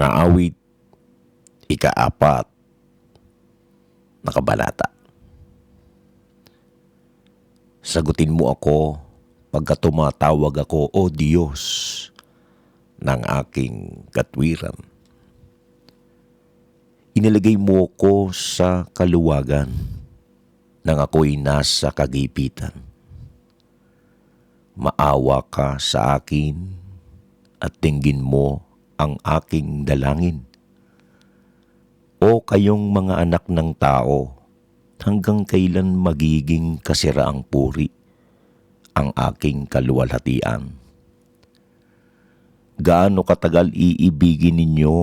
Mga awit, ikaapat, nakabalata. Sagutin mo ako pagka tumatawag ako, O Diyos, ng aking katwiran. Inilagay mo ko sa kaluwagan nang ako'y nasa kagipitan. Maawa ka sa akin at tinggin mo ang aking dalangin. O kayong mga anak ng tao, hanggang kailan magiging kasiraang puri ang aking kaluwalhatian? Gaano katagal iibigin ninyo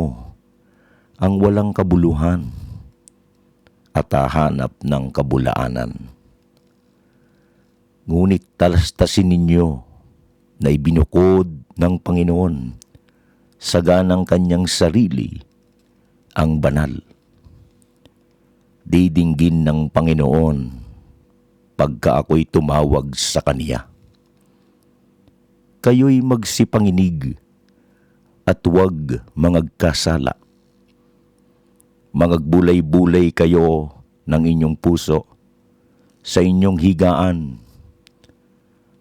ang walang kabuluhan at hahanap ng kabulaanan? Ngunit talastasin ninyo na ibinukod ng Panginoon sa ganang kanyang sarili ang banal. Didinggin ng Panginoon pagka ako'y tumawag sa Kaniya. Kayo'y magsipanginig at huwag mangagkasala. Magagbulay-bulay kayo ng inyong puso sa inyong higaan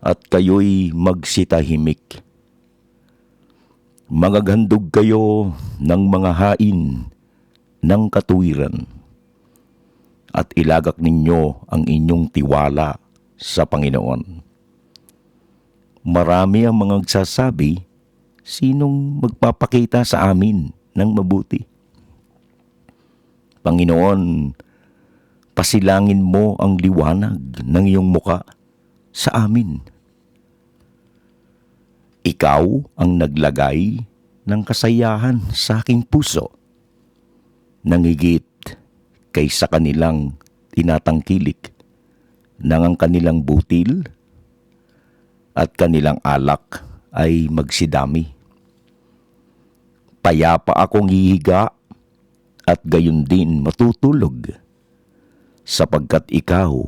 at kayo'y magsitahimik. Magaghandog kayo ng mga hain ng katuwiran at ilagak ninyo ang inyong tiwala sa Panginoon. Marami ang mga nagsasabi, sinong magpapakita sa amin ng mabuti? Panginoon, pasilangin mo ang liwanag ng iyong muka sa amin. Ikaw ang naglagay ng kasayahan sa aking puso. Nangigit kaysa kanilang tinatangkilik nang ang kanilang butil at kanilang alak ay magsidami. Payapa akong hihiga at gayon din matutulog sapagkat ikaw,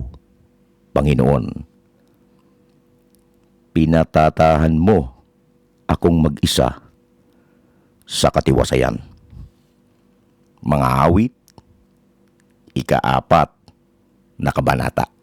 Panginoon, pinatatahan mo akong mag-isa sa katiwasayan. Mga awit, ikaapat na kabanata.